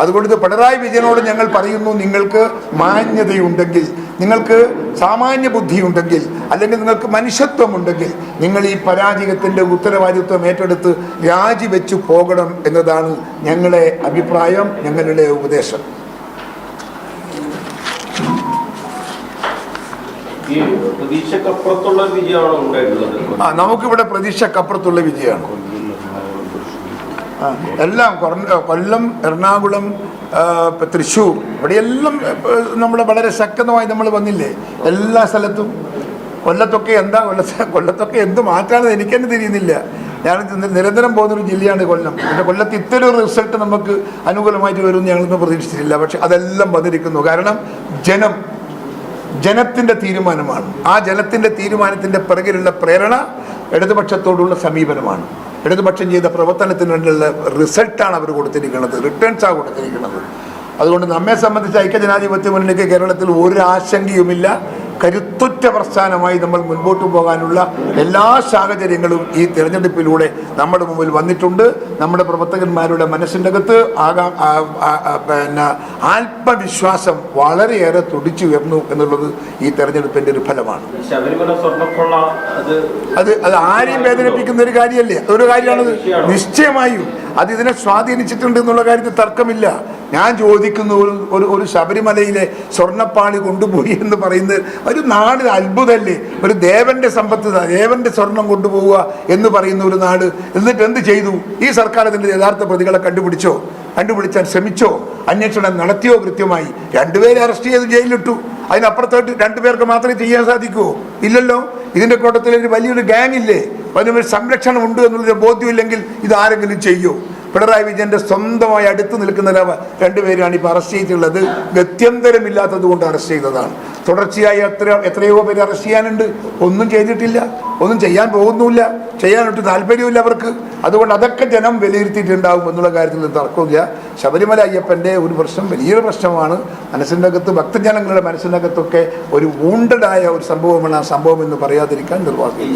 അതുകൊണ്ട് പിണറായി വിജയനോട് ഞങ്ങൾ പറയുന്നു നിങ്ങൾക്ക് മാന്യതയുണ്ടെങ്കിൽ നിങ്ങൾക്ക് സാമാന്യ ബുദ്ധിയുണ്ടെങ്കിൽ അല്ലെങ്കിൽ നിങ്ങൾക്ക് മനുഷ്യത്വമുണ്ടെങ്കിൽ നിങ്ങൾ ഈ പരാജയത്തിന്റെ ഉത്തരവാദിത്വം ഏറ്റെടുത്ത് രാജിവെച്ചു പോകണം എന്നതാണ് ഞങ്ങളുടെ അഭിപ്രായം ഞങ്ങളുടെ ഉപദേശം. ആ നമുക്കിവിടെ പ്രതീക്ഷക്കപ്പുറത്തുള്ള വിജയമാണ്. എല്ലാം കൊല്ലം എറണാകുളം തൃശ്ശൂർ ഇവിടെയെല്ലാം നമ്മൾ വളരെ ശക്തമായി നമ്മൾ വന്നില്ലേ? എല്ലാ സ്ഥലത്തും. കൊല്ലത്തൊക്കെ എന്താ കൊല്ലത്ത് കൊല്ലത്തൊക്കെ എന്ത് മാറ്റാണെന്ന് എനിക്ക് തന്നെ തിരിയുന്നില്ല. ഞാൻ നിരന്തരം പോകുന്നൊരു ജില്ലയാണ് കൊല്ലം. പിന്നെ കൊല്ലത്ത് ഇത്തരം ഒരു റിസൾട്ട് നമുക്ക് അനുകൂലമായിട്ട് വരുമെന്ന് ഞങ്ങളൊന്നും പ്രതീക്ഷിച്ചിട്ടില്ല. പക്ഷെ അതെല്ലാം വന്നിരിക്കുന്നു. കാരണം ജനം ജനത്തിന്റെ തീരുമാനമാണ്. ആ ജനത്തിന്റെ തീരുമാനത്തിന്റെ പിറകിലുള്ള പ്രേരണ ഇടതുപക്ഷത്തോടുള്ള സമീപനമാണ്. ഇടതുപക്ഷം ചെയ്ത പ്രവർത്തനത്തിനുള്ള റിസൾട്ടാണ് അവർ കൊടുത്തിരിക്കുന്നത് റിട്ടേൺസാണ് കൊടുത്തിരിക്കുന്നത്. അതുകൊണ്ട് നമ്മെ സംബന്ധിച്ച് ഐക്യജനാധിപത്യ മുന്നണിക്ക് കേരളത്തിൽ ഒരു ആശങ്കയുമില്ല. കരുത്തുറ്റ പ്രസ്ഥാനമായി നമ്മൾ മുൻപോട്ട് പോകാനുള്ള എല്ലാ സാഹചര്യങ്ങളും ഈ തിരഞ്ഞെടുപ്പിലൂടെ നമ്മുടെ മുമ്പിൽ വന്നിട്ടുണ്ട്. നമ്മുടെ പ്രവർത്തകന്മാരുടെ മനസ്സിന്റെ അകത്ത് ആകാ പിന്നെ ആത്മവിശ്വാസം വളരെയേറെ തുടിച്ചു ഉയർന്നു എന്നുള്ളത് ഈ തെരഞ്ഞെടുപ്പിന്റെ ഒരു ഫലമാണ്. അത് അത് അത് ആരെയും വേദനിപ്പിക്കുന്ന ഒരു കാര്യമല്ലേ? അതൊരു കാര്യമാണത്. നിശ്ചയമായും അത് ഇതിനെ സ്വാധീനിച്ചിട്ടുണ്ട് എന്നുള്ള കാര്യത്തിൽ തർക്കമില്ല. ഞാൻ ചോദിക്കുന്ന ഒരു ഒരു ശബരിമലയിലെ സ്വർണപ്പാളി കൊണ്ടുപോയി എന്ന് പറയുന്നത് ഒരു നാട് അത്ഭുതമല്ലേ? ഒരു ദേവന്റെ സമ്പത്ത് ദേവന്റെ സ്വർണം കൊണ്ടുപോവുക എന്ന് പറയുന്ന ഒരു നാട്. എന്നിട്ട് എന്ത് ചെയ്തു? ഈ സർക്കാർ അതിന്റെ യഥാർത്ഥ പ്രതികളെ കണ്ടുപിടിച്ചോ? കണ്ടുപിടിച്ചാൽ ശ്രമിച്ചോ? അന്വേഷണം നടത്തിയോ കൃത്യമായി? രണ്ടുപേരെ അറസ്റ്റ് ചെയ്ത് ജയിലിലിട്ടു. അതിനപ്പുറത്തോട്ട് രണ്ടുപേർക്ക് മാത്രമേ ചെയ്യാൻ സാധിക്കൂ. ഇല്ലല്ലോ? ഇതിന്റെ കൂട്ടത്തിൽ ഒരു വലിയൊരു ഗ്യാങ് ഇല്ലേ? അതിനൊരു സംരക്ഷണം ഉണ്ട് എന്നുള്ളൊരു ബോധ്യമില്ലെങ്കിൽ ഇത് ആരെങ്കിലും ചെയ്യോ? പിണറായി വിജയന്റെ സ്വന്തമായി അടുത്ത് നിൽക്കുന്ന രണ്ടുപേരാണ് ഇപ്പോൾ അറസ്റ്റ് ചെയ്തിട്ടുള്ളത്. ഗത്യന്തരമില്ലാത്തത് കൊണ്ട് അറസ്റ്റ് ചെയ്തതാണ്. തുടർച്ചയായി എത്ര എത്രയോ പേര് അറസ്റ്റ് ചെയ്യാനുണ്ട്. ഒന്നും ചെയ്തിട്ടില്ല. ഒന്നും ചെയ്യാൻ പോകുന്നുമില്ല. ചെയ്യാനൊട്ട് താല്പര്യമില്ല അവർക്ക്. അതുകൊണ്ട് അതൊക്കെ ജനം വിലയിരുത്തിയിട്ടുണ്ടാവും എന്നുള്ള കാര്യത്തിൽ തർക്കമില്ല ശബരിമല അയ്യപ്പന്റെ ഒരു പ്രശ്നം വലിയൊരു പ്രശ്നമാണ്. മനസ്സിന്റെ അകത്ത് ഭക്തജനങ്ങളുടെ മനസ്സിനകത്തൊക്കെ ഒരു വൂണ്ടഡായ ഒരു സംഭവമാണ് ആ സംഭവം എന്ന് പറയാതിരിക്കാൻ നിർവാഹമില്ല.